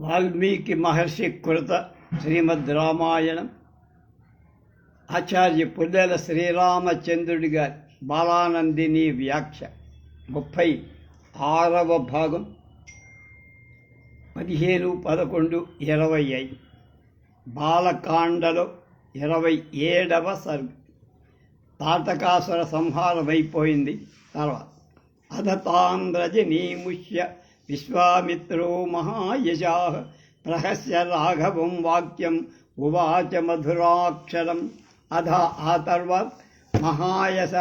వాల్మీకి మహర్షి కృత శ్రీమద్ రామాయణం. ఆచార్య పుల్లెల శ్రీరామచంద్రుడి గారి బాలానందిని వ్యాఖ్య ముప్పై ఆరవ భాగం పదిహేను పదకొండు ఇరవై ఐదు బాలకాండలో ఇరవై ఏడవ సర్గ తాటకాసుర సంహారమైపోయింది. తర్వాత అధతాంధ్రజనీముష్య విశ్వామిత్రో మహాయజా ప్రహస్య రాఘవం వాక్యం ఉవాచ మధురాక్షరం. అధ ఆ తర్వాత మహాయస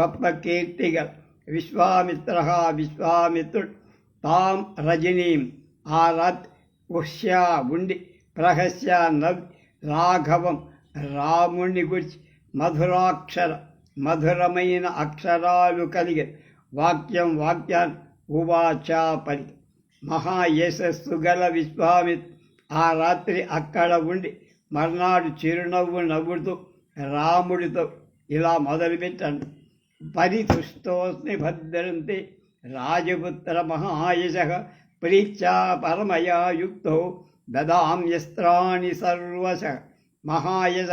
గొప్ప కీర్తిగా విశ్వామిత్ర విశ్వామిత్రుడు. తాం రజనీం ఆ రత్ ఉష్యా ఉండి ప్రహస్య నవ్ రాఘవం రాముని గురించి మధురాక్షర మధురమైన అక్షరాలు కలిగి వాక్యం వాక్యాన్ని ఉవాచ పలి మహాయశస్సు గల విశ్వామిత్ ఆ రాత్రి అక్కడ ఉండి మర్నాడు చిరునవ్వు నవ్వుతూ రాముడితో ఇలా మొదలుపెట్టండి. పరితుష్టోస్మి భద్రంతి రాజపుత్ర మహాయశ ప్రీత్యా పరమయా యుక్తో దదామ్యస్త్రాణి సర్వశ. మహాయశ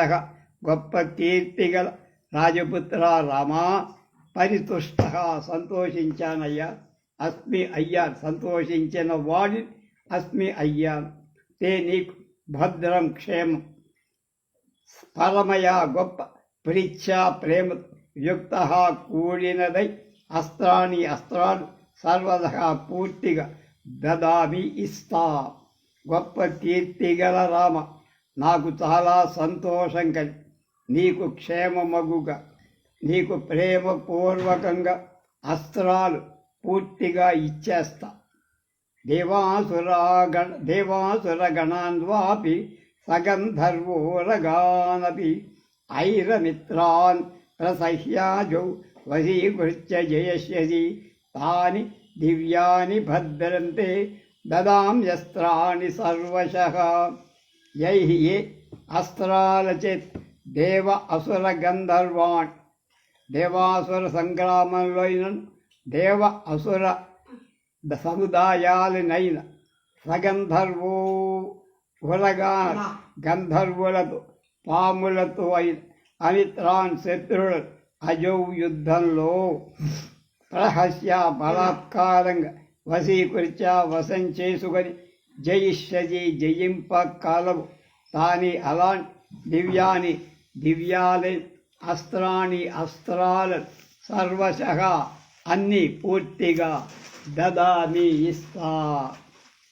గొప్ప కీర్తిగల రాజపుత్ర రామా పరితుష్ట సంతోషించానయ్యా. అస్మి అయ్యా సంతోషించిన వాడి అస్మి అయ్యా తే నీకు భద్రం క్షేమం. పరమయా గొప్ప ప్రీత్యా ప్రేమ యుక్త కూడినదై అస్త్రాన్ని అస్త్రాలు సర్వదా పూర్తిగా దదామి ఇస్తా. గొప్ప కీర్తిగల రామ నాకు చాలా సంతోషం కలి నీకు క్షేమమగుగా నీకు ప్రేమపూర్వకంగా అస్త్రాలు పూర్తిగా ఇచ్చేస్తా. దేవాసురాగణ దేవాసురగణాన్వాపి సగంధర్వోరగానపి ఐరమిత్రాన్ ప్రసహ్యాజౌ వశీకృత్య జయశ్యసి తాని దివ్యాని భద్రంతే దదామ్యస్త్రాణి సర్వశః. యై ఏ అస్త్రాలచేత్ దేవ అసుర గంధర్వాణ్ దేవాసుర సంగ్రామంలో దేవ అసుర సముదాయాలనైన సగంధర్వో ఉరగా గంధర్వులతో పాములతో అయిన అమిత్రాన్ శత్రుడు అజౌ యుద్ధంలో ప్రహస్య బలాత్కారంగా వశీకృత్య వశం చేసుకొని జయిష్యజి జయింప కాలము. తాని అలాంటి దివ్యాని దివ్యాలని అస్త్రాణి అస్త్రాలు సర్వశ అన్ని పూర్తిగా దదామి ఇస్తా.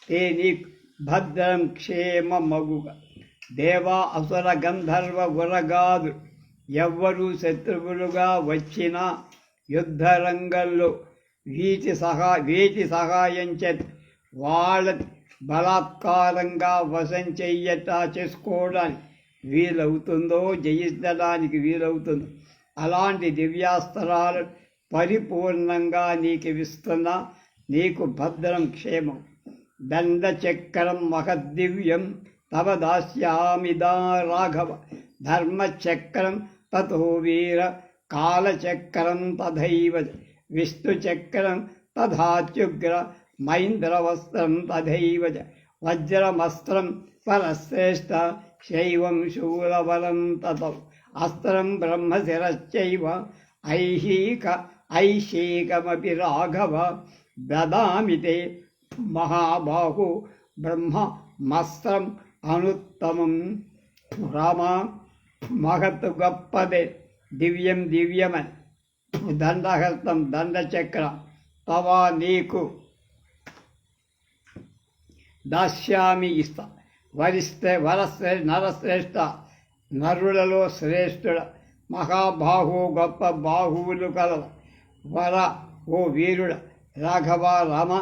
తే నీకు భద్రం క్షేమమగుగా దేవా అసుర గంధర్వ గురగాదు. ఎవ్వరూ శత్రువులుగా వచ్చిన యుద్ధరంగంలో వీటి సహా వీటి సహాయం చేత వాళ్ళ బలాత్కారంగా వశం చెయ్యట చేసుకోవడానికి వీలవుతుందో జయించడానికి వీలవుతుందో. అలాంటి దివ్యాస్త్రాలు పరిపూర్ణంగా నీకు ఇస్తున్నా నీకు భద్రం క్షేమం. దండచక్రం మహద్దివ్యం తవ దాస్యామిదా రాఘవ. ధర్మచక్రం తథో వీర కాలచక్రం తథైవ విష్ణుచక్రం తథాత్యుగ్ర మైంద్రవస్త్రం తథైవ వజ్రమస్త్రం పరశ్రేష్ఠ శైవం శూలబలం తథ. అస్త్రం బ్రహ్మశిరశ్చైవ ఐహీక ఐశీకమపి రాఘవ దదామి తే బ్రహ్మ బ్రహ్మమస్త్రం అనుత్తమం రామ మహత్ గొప్పదే దివ్యం దివ్యమ దండహస్తం దండచక్ర తవా నీకు దాస్యామి ఇస్త వరిస్తే వరశ్రే నరశ్రేష్ఠ నరులలో శ్రేష్ఠుడ మహాబాహు గొప్ప బాహువులు కల వర ఓ వీరుడ రాఘవ రామ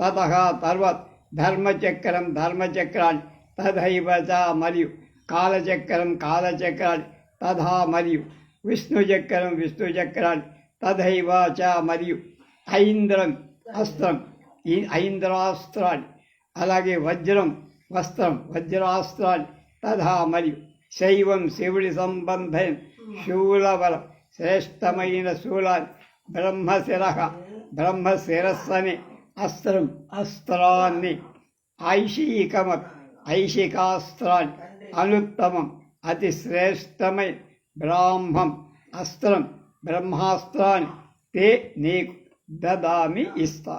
తత తర్వత్ ధర్మచక్రం ధర్మచక్రాన్ని తథైవ చ మరియు కాలచక్రం కాలచక్రాన్ని తథా మరియు విష్ణుచక్రం విష్ణుచక్రాన్ని తథైవ చ మరియు ఐంద్రం అస్త్రం ఈ ఐంద్రాస్త్రాన్ని అలాగే వజ్రం వస్త్రం వజ్రాస్త్రాన్ని తథా మరియు శైవం శివుడి సంబంధం శూలబలం శ్రేష్టమైన శూలాన్ని బ్రహ్మశిర బ్రహ్మశిరస్సని అస్త్రం అస్త్రాన్ని ఐషికమ ఐషికాస్త్రాన్ని అనుత్తమం అతి శ్రేష్టమై బ్రాహ్మం అస్త్రం బ్రహ్మాస్త్రాన్ని తే నీకు దదామి ఇస్తా.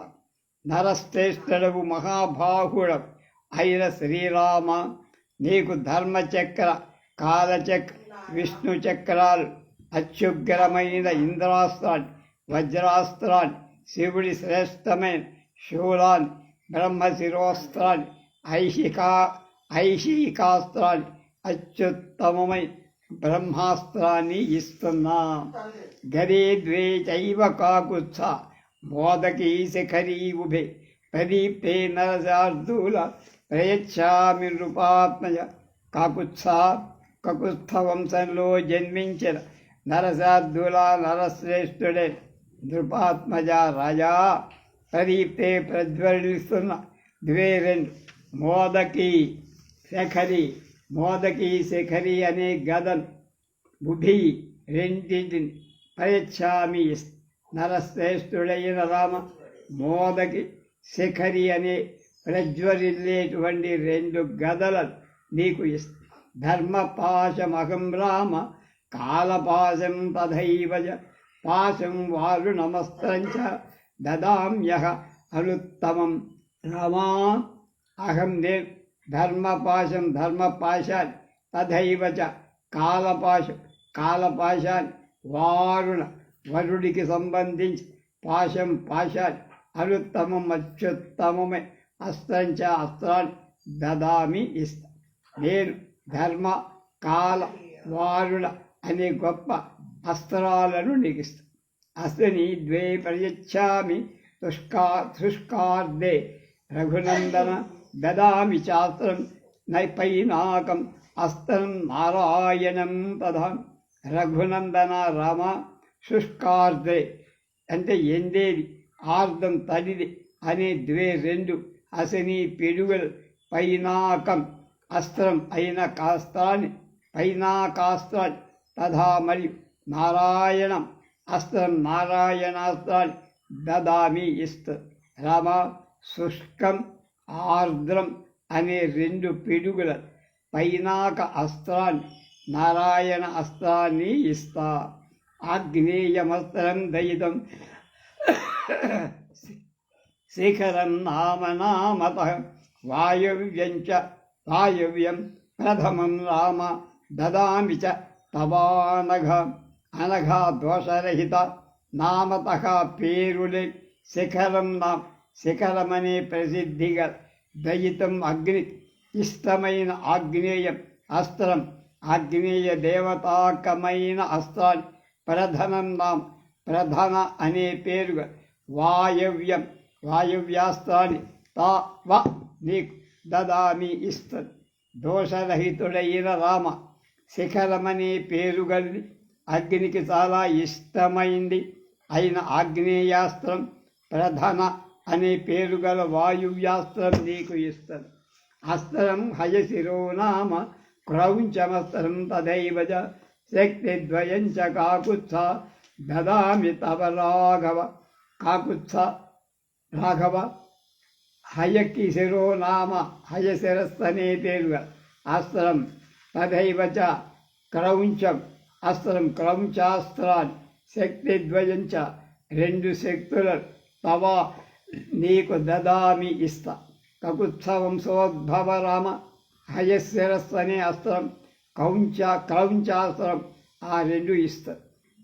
నరశ్రేష్ఠుడవు మహాబాహుడవు అయిన శ్రీరామ నీకు ధర్మచక్ర కాలచక్ర విష్ణు చక్రాలు అత్యుగ్రమైన ఇంద్రాస్త్రాన్ని వజ్రాస్త్రాన్ని శివుడి శ్రేష్టమైన శూలాన్ని బ్రహ్మశిరోస్త్రాన్ని ఐషికా ఐషికాస్త్రాన్ని అత్యుత్తమమైన బ్రహ్మాస్త్రాన్ని ఇస్తున్నా. గరే ద్వే చైవ కాకుత్స మోదకీ శిఖరీ ఉభే ప్రదీప్తే నరశార్దూల ప్రయచ్చామి నృపాత్మజ కాకుత్స కకుత్స వంశంలో జన్మించిన నరసార్దుల నరశ్రేష్ఠుడే. నృపాత్మజ రాజా ప్రదీప్తే ప్రజ్వలిస్తున్న ద్వే రెండు మోదకి శఖరి మోదకి శఖరి అనే గదలు బుభి రెండింటిని ప్రయచ్చామి నరశ్రేష్ఠుడైన రామ మోదకి శిఖరి అనే ప్రజ్వరిల్లేటువంటి రెండు గదలను నీకు ఇస్తా. ధర్మపాశమహం రామ కాలపాశం తథైవజ పాశం వారు వారుణమస్త్రంచ దదామ్యహ అనుత్తమం. రమా అహం నే ధర్మపాశం ధర్మపాశాన్ తథైవ చ కాలపాశం కాలపాశాన్ వారుణ వరుడికి సంబంధించి పాశం పాశాన్ అనుత్తమం అత్యుత్తమమే అస్త్రంచ అస్త్రాన్ని దదామి ఇస్తా. నేను ధర్మ కాల వారుణ అనే గొప్ప అస్త్రాలను నీకు ఇస్తా అస్తిని ద్వే ప్రయచ్చామి తుష్కా శుష్కార్దే రఘునందన దదామి చాస్త్రం నైపైనాకం అస్త్రం నారాయణం తదా రఘునందన రామ శుష్కార్దే అంటే ఎందేది? ఆర్ధం తదిది అనే ద్వే రెండు అసని పిడుగల్ పైనాకం అస్త్రం అయిన కాస్త్రాన్ని పైనాకాస్త్రాన్ని తథా మరియు నారాయణం. అస్త్రం నారాయణాస్త్రాన్ని దదామి ఇస్త్. రామ శుష్కం ఆర్ద్రం అనే రెండు పిడుగుల పైనాక అస్త్రాన్ని నారాయణ అస్త్రాన్ని ఇస్తా. ఆగ్నేయమస్త్రం దయితం శిఖరం నామనామత నామత వాయవ్యం చ వాయవ్యం. ప్రథమం రామ దదామి చ తవానఘ. అనఘ దోషరహిత నామత పేరులే శిఖరం నా శిఖరమనే ప్రసిద్ధిగా దయితం అగ్ని ఇష్టమైన ఆగ్నేయం అస్త్రం. ఆగ్నేయ దేవతాకమైన అస్త్రాన్ని ప్రధనం నాం ప్రధన అనే పేరుగా వాయవ్యం. వాయువ్యాస్త్రాన్ని తా వ నీకు దదామి ఇస్త దోషరహితుడైన రామ శిఖరమనే పేరుగల్ని అగ్నికి చాలా ఇష్టమైంది. అయిన ఆగ్నేయాస్త్రం ప్రధాన అనే పేరు గల వాయువ్యాస్త్రం నీకు ఇస్తారు అస్త్రం హయశిరోనామ క్రౌంచమస్త్రం తదైవజ శక్తిద్వయం చ కాకుత్స దదామి తవ రాఘవ. కాకుత్స రాఘవ హయకి శిరోనామ హయశిరస్తనే పేరుగా. అస్త్రం తథైవ చ క్రౌంచం అస్త్రం క్రౌంచాస్త్రాన్ని శక్తిద్వయం చ రెండు శక్తుల తవ నీకు దదామి ఇస్త. ఇస్తా కకుత్సవంశోద్భవ రామ హయశిరస్సు అనే అస్త్రం కౌంచ క్రౌంచాస్త్రం ఆ రెండు ఇస్త.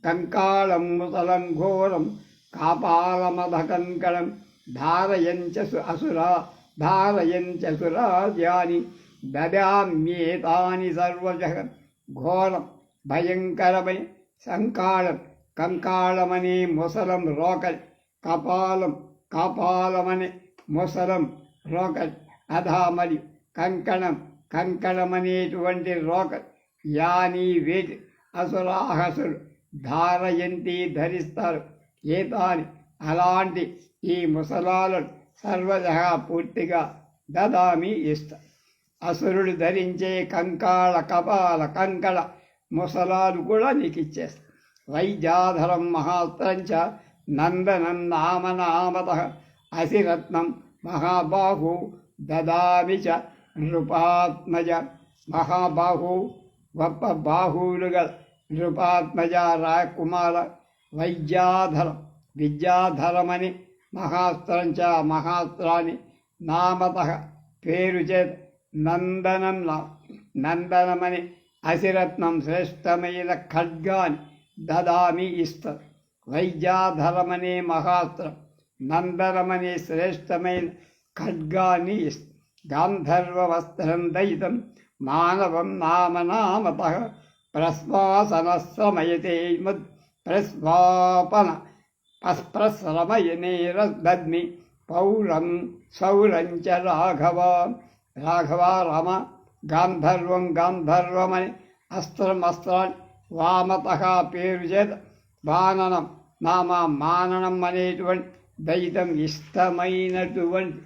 కంకాళం ముసలం ఘోరం కాపాలమధకంకణం ధారయంచ సు- అసురా ధారయంచ సురాజ్యాని దదామ్యేతాని సర్వజ ఘోరం భయంకరమై సంకాళం కంకాళమనే ముసలం రోకల్ కపాలం కపాలమనే ముసలం రోకల్ అధామలి కంకణం కంకణమనేటువంటి రోకల్. యాని వేటి అసురాహసులు ధారయంతి ధరిస్తారు. ఏతాని అలాంటి ఈ ముసలాలను సర్వజహ పూర్తిగా దదామి ఇస్తా అసురుడు ధరించే కంకాళ కపాల కంకళ ముసలాలు కూడా నీకు ఇచ్చేస్తా. వైద్యాధరం మహాత్రంచ నందనం నామనామత అసిరత్నం మహాబాహు దదామి చ నృపాత్మజ మహాబాహు గొప్ప బాహువులుగా నృపాత్మజ రాకుమార వైద్యాధరం విద్యాధరమని మహాస్త్రంచ మహాస్త్రాన్ని నామత పేరు చేత నందనం నందనమని అసిరత్నం శ్రేష్టమైన ఖడ్గాని దదామి ఇస్తారు వైద్యాధరమనే మహాస్త్రం నందనమనే శ్రేష్టమైన ఖడ్గాన్ని ఇస్తారు గాంధర్వ వస్త్రం దయితం మానవం నామ నామత ప్రశ్వాసన సమయతే మద్ ప్రస్వాపన ప్రశ్రమయనేరదగ్ని పౌరం సౌరం గాంధర్వం గాంధర్వమని అస్త్రం అస్త్రాన్ని వామత పేరు చేత వాననం నామ మాననం అనేటువంటి దైతం ఇష్టమైనటువంటి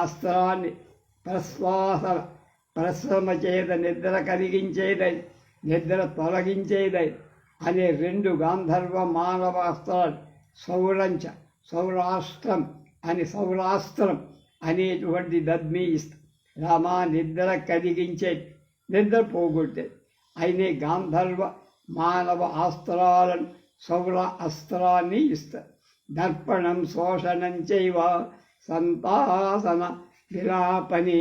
అస్త్రాన్ని ప్రశ్వాసన ప్రశ్రమ చేత నిద్ర కలిగించేదై నిద్ర తొలగించేదై అనే రెండు గాంధర్వ మానవ అస్త్రాలు సౌరంచ సౌరాష్ట్రం అని సౌరాస్త్రం అనేటువంటి దద్మీ రామా నిద్ర కలిగించే నిద్ర పోగొట్టే. అయినే గాంధర్వ మానవ అస్త్రాలను సౌర అస్త్రాన్ని ఇస్తారు దర్పణం శోషణం చేయవ సంతాసన విలాపని.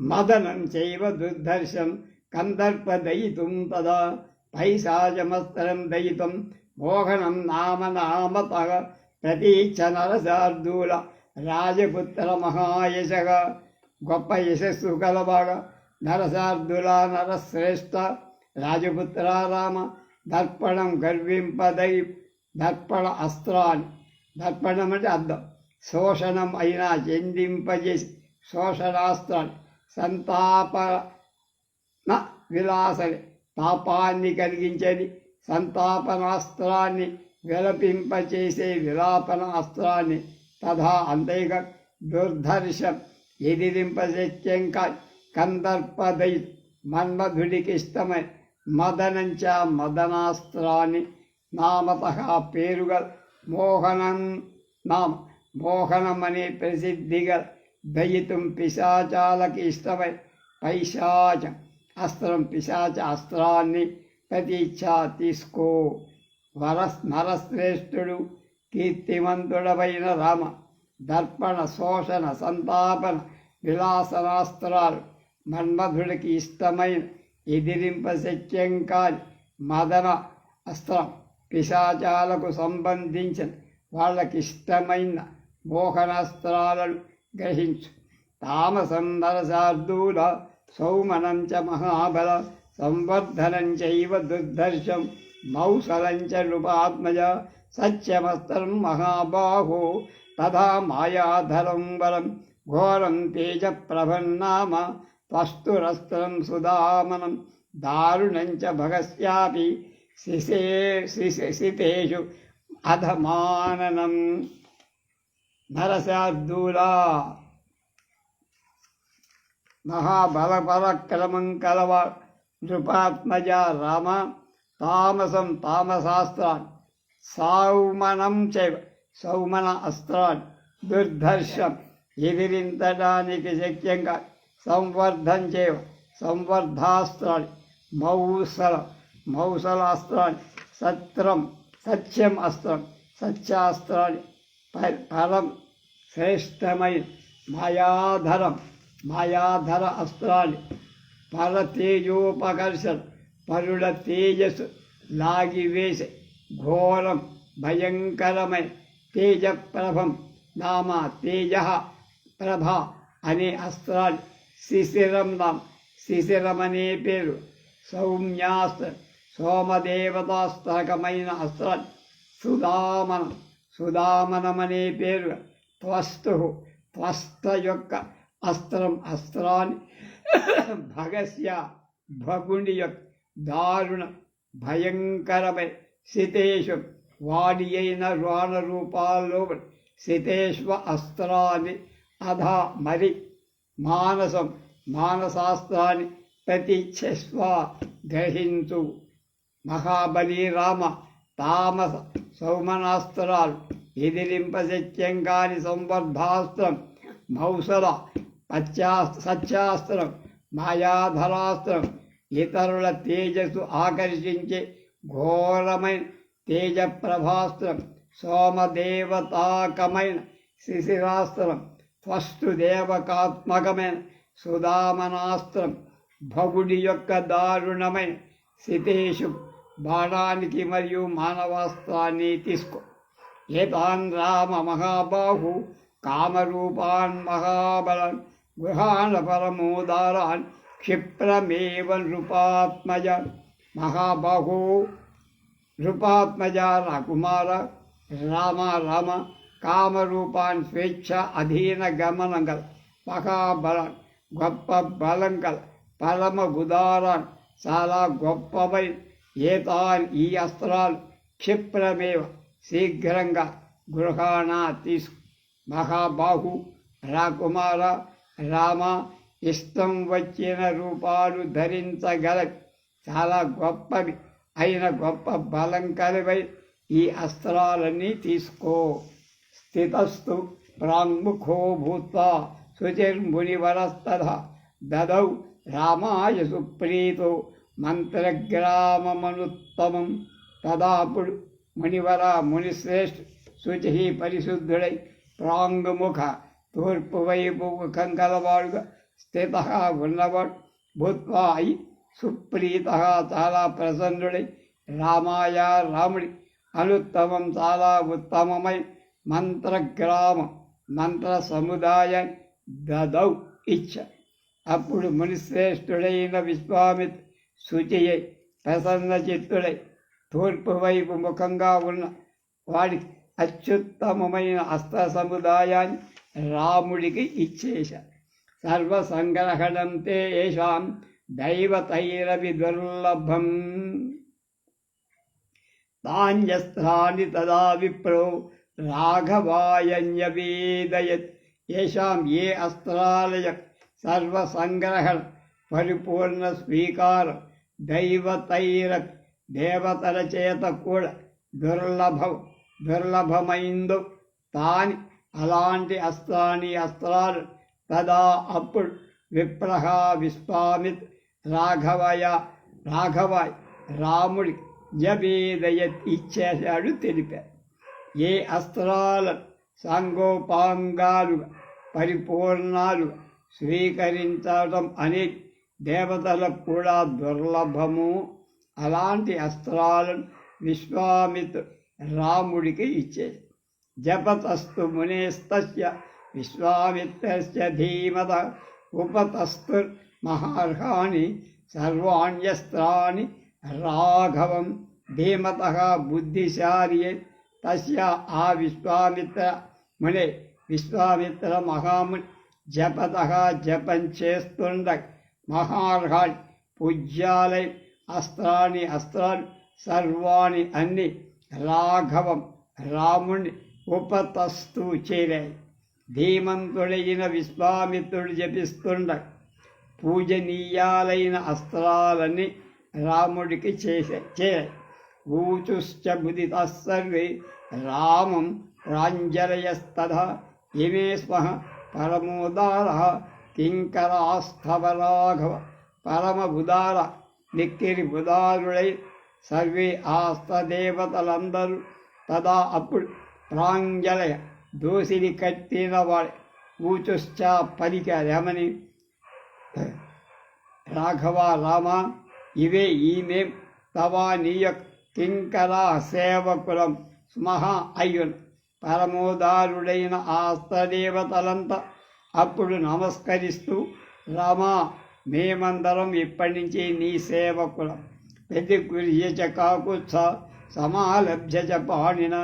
మదనం చైవ దుర్ధర్షం కందర్పదయితుం తదా పైశాచమస్తరం దయితం మోహనం నామ నామత ప్రతీక్ష నరసార్దూల రాజపుత్ర మహాయశగ గొప్ప యశస్సు కలబాగా నరసార్దుల నరశ్రేష్ఠ రాజపుత్ర రామ దర్పణం గర్వింపదై దర్పణ అస్త్రాన్ని. దర్పణం అంటే అర్థం. శోషణం అయినా చెందింపజేసి శోషణాస్త్రాన్ని. సంతాపన విలాసని. తాపాన్ని కలిగించేది సంతాపనాస్త్రాన్ని విలపింపచేసే విలాపన అస్త్రాన్ని తథా అంతేగా దుర్ధర్షం ఎదిరింపశక్యం కందర్పదై మన్మధుడికి ఇష్టమై మదనంచ మదనాస్త్రాన్ని నామత పేరుగా మోహనం నామ మోహనమనే అనే ప్రసిద్ధిగా దయితం పిశాచాలకి ఇష్టమై పైశాచం అస్త్రం పిశాచ అస్త్రాన్ని ప్రతీక్ష తీసుకో. వరస్ నరశ్రేష్ఠుడు కీర్తిమంతుడమైన రామ దర్పణ శోషణ సంతాపన విలాసనాస్త్రాలు మన్మధుడికి ఇష్టమైన ఎదిరింపశక్యం కాని మదన అస్త్రం పిశాచాలకు సంబంధించిన వాళ్ళకి ఇష్టమైన మోహనాస్త్రాలను గ్రహించు. తామసం నరసార్దూల సౌమనం చ మహాబల సంవర్ధనం చైవ దుర్ధర్షం మౌసలం చ నృపాత్మజ సత్యమస్త్రం మహాబాహో తథా మాయాధరం వరం ఘోరం తేజ ప్రభన్నామ త్వస్తురస్త్రం సుదామనం దారుణం చ భగస్యాపి శిశే శిశ అధమాననం. నరశార్దూలా. మహాబలపరక్రమం కలవ నృపాత్మజ రామ తామసం తామసాస్త్రాన్ సౌమనం చైవ సౌమన అస్త్రాన్ దుర్ధర్షం ఎదిరించడానికి శక్యంగా సంవర్ధం చేయవ సంవర్ధాస్త్రాన్ని మౌసల మౌసలాస్త్రాన్ని సత్రం సత్యం అస్త్రం సత్యాస్త్రాన్ని ప- పరం శ్రేష్టమైన మాయాధరం మాయాధర అస్త్రాన్ని పరతేజోపకర్షణ పరుల తేజస్సు లాగివేసే ఘోరం భయంకరమై తేజప్రభం నామ తేజ ప్రభ అనే అస్త్రాన్ని శిశిరం నామ శిశిరం అనే పేరు సౌమ్యాస్త్ర సోమదేవతాస్త్రకమైన అస్త్రాన్ని సుదామనం సుదామనమనే పేరు త్వస్తు త్వస్త యొక్క అస్త్రం అస్త్రాన్ని భగస్య భగుని యొక్క దారుణ భయంకరమై శితేషు వాడి అయిన రాణ రూపాల్లో శితేశ్వ అస్త్రాన్ని అధ మరి మానసం మానసాస్త్రాన్ని ప్రతిచ్ఛస్వ గ్రహించు. మహాబలి రామ తామస సౌమనాస్త్రాలు ఎదిరింపశక్యం కాని సంవర్ధాస్త్రం మౌసల పచ్చా సత్యాస్త్రం మాయాధరాస్త్రం ఇతరుల తేజస్సు ఆకర్షించే ఘోరమైన తేజప్రభాస్త్రం సోమదేవతాకమైన శిశిరాస్త్రం దేవకాత్మకమైన సుధామనాస్త్రం భగుడి యొక్క దారుణమైన శితేషు బాణానికి మరియు మానవాస్త్రాన్ని తీసుకో. ఏతాన్ రామ మహాబాహు కామరూపాన్ మహాబలం గృహాన్ పరమోదారాన్ క్షిప్రమేవ నృపాత్మజ మహాబాహు నృపాత్మజ కుమార రామ రామ కామరూపాన్ స్వేచ్ఛ అధీన గమనం గల మహాబలం గొప్ప బలం గల పరమ గుదారాన్ చాలా గొప్పవై ఏతాన్ ఈ అస్త్రాలు క్షిప్రమేవ శీఘ్రంగా గృహాణ తీసుకు మహాబాహు రాకుమార రామ ఇష్టం వచ్చిన రూపాలు ధరించగల చాలా గొప్పవి. అయిన గొప్ప బలం కలివై ఈ అస్త్రాలన్నీ తీసుకో. స్థితస్థు ప్రాంగుఖో భూత్వా శుచిర్మునివరస్తథ దదౌ రామాయ సుప్రీతో మంత్రగ్రామమనుత్తమం. తదాపుడు మునివర మునిశ్రేష్ఠ శుచి పరిశుద్ధుడై ప్రాంగుముఖ తూర్పు వైపు ముఖం కలవాడుగా స్థిత ఉన్నవాడు భూత్వాయి సుప్రీత చాలా ప్రసన్నుడై రామాయ రాముడి అనుత్తమం చాలా ఉత్తమమై మంత్రగ్రామ మంత్ర సముదాయం దదౌ ఇచ్చ. అప్పుడు మునిశ్రేష్ఠుడైన విశ్వామిత్ శుచియై ప్రసన్న చిత్తుడై తూర్పు వైపు ముఖంగా ఉన్న వాడికి అత్యుత్తమమైన అస్త్ర సముదాయాన్ని రాముడికి ఇచ్చేశ. సర్వసంగ్రహణం తే ఏషాం దైవతైరవి దుర్లభం. తాన్యస్త్రాన్ని తదా విప్రో రాఘవాయన్యవేదయత్. ఏషాం ఏ అస్త్రాలయ సర్వసంగ్రహణ పరిపూర్ణ స్వీకార దైవతైర దేవతల చేత కూడా దుర్లభం దుర్లభమైందో తాని అలాంటి అస్త్రాన్ని అస్త్రాలు తదా అప్పుడు విప్రహ విశ్వామిత్ రాఘవయ రాఘవ రాముడి జబేదయ ఇచ్చేశాడు తెలిపారు ఏ అస్త్రాల సంగోపాంగాలు పరిపూర్ణాలు స్వీకరించడం అనే దేవతలకు కూడా దుర్లభము. అలాంటి అస్త్రాలను విశ్వామిత్ రాముడికి ఇచ్చేది జపతస్తు మునేస్తస్య విశ్వామిత్రస్య ధీమత ఉపతస్తు మహార్హాని సర్వాణ్యస్త్రాన్ని రాఘవం ధీమత బుద్ధిశాలి తస్య ఆ విశ్వామిత్ర మునే. విశ్వామిత్ర మహాముని జపత జపం చేస్తుండ మహార్హాన్ పూజ్యాలై అస్త్రాన్ని అస్త్రాన్ని సర్వాణి అన్ని రాఘవం రాముణ్ణి ఉపతస్తూ చేరాయి ధీమంతుడైన విశ్వామిత్రుడు జపిస్తుండ. పూజనీయాలైన అస్త్రాలన్నీ రాముడికి చేసే చేరాయి ఊచుశ్చ బుదిత సర్వే రామం ప్రాంజలయస్తథ ఇమే స్మ పరమోదార కింకరాస్థవ రాఘవ పరమబుదార నిక్కిరి బుదారుడై సర్వే ఆస్తదేవతలందరూ తదా అప్పుడు ప్రాంజలయ దోసిని కట్టిన వాడి ఊచుశ్చ పలికారేమని రాఘవ రామ ఇవే ఈమె తవా నీయ కింకర సేవకులం స్మహ అయ్యున్ పరమోదారుడైన ఆస్తదేవతలంతా అప్పుడు నమస్కరిస్తూ రామా మేమందరం ఇప్పటి నుంచి నీ సేవకులం ప్రతిగృహ్య చ కాకుత్స సమాలభ్య పాణిన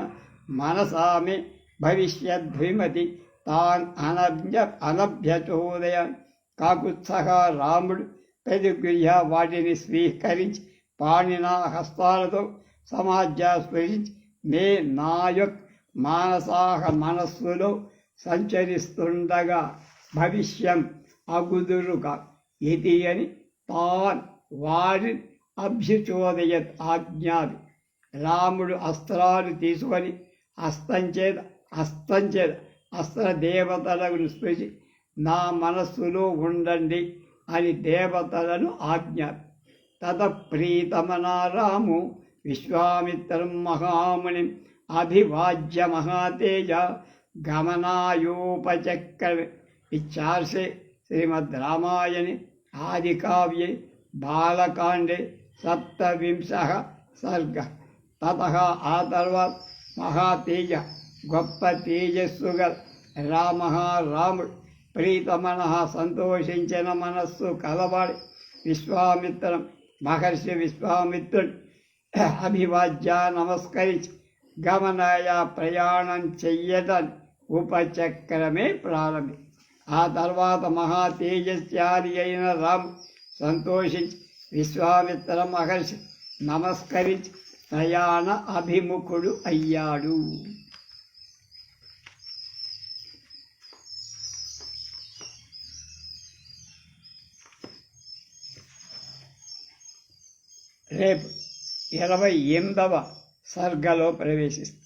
మనసామి భవిష్యద్భిమతి తాన్ అనభ్య అనభ్యచోదయ. కాకుత్సహ రాముడు ప్రతిగృహ్య వాటిని స్వీకరించి పాణిన హస్తాలతో సమాజాస్పరించి మే నాయక్ మానసాహ మనస్సులో సంచరిస్తుండగా భవిష్యం అగుదురుగా. ఇది అని తాన్ వారి అభ్యుచోదయత్ ఆజ్ఞాది. రాముడు అస్త్రాలు తీసుకొని అస్తంచేత అస్తంచేత హస్త దేవతలను స్పృశి నా మనస్సులో ఉండండి అని దేవతలను ఆజ్ఞ. తద ప్రీతమనారాము విశ్వామిత్రం మహాముని అభివాజ్య మహాతేజ గమనాయోపచక్ర ఇచ్చార్షే శ్రీమద్ రామాయణి ఆది కావ్యే బాలకాండే సప్తవింశ సర్గ. తత ఆ తర్వాత మహాతేజ గొప్ప తేజస్సుగా రామ రాముడు ప్రీతమన సంతోషించిన మనస్సు కలవాడి. విశ్వామిత్రం మహర్షి విశ్వామిత్రుడు అభివాజ్య నమస్కరించి గమనాయ ప్రయాణం చెయ్యదని ఉపచక్రమే ప్రారంభి. ఆ తర్వాత మహా తేజస్యాది అయిన రాము సంతోషించి విశ్వామిత్ర మహర్షి నమస్కరించి ప్రయాణ అభిముఖుడు అయ్యాడు. రేపు ఇరవై ఎనిమిదవ సర్గలో ప్రవేశిస్తాం.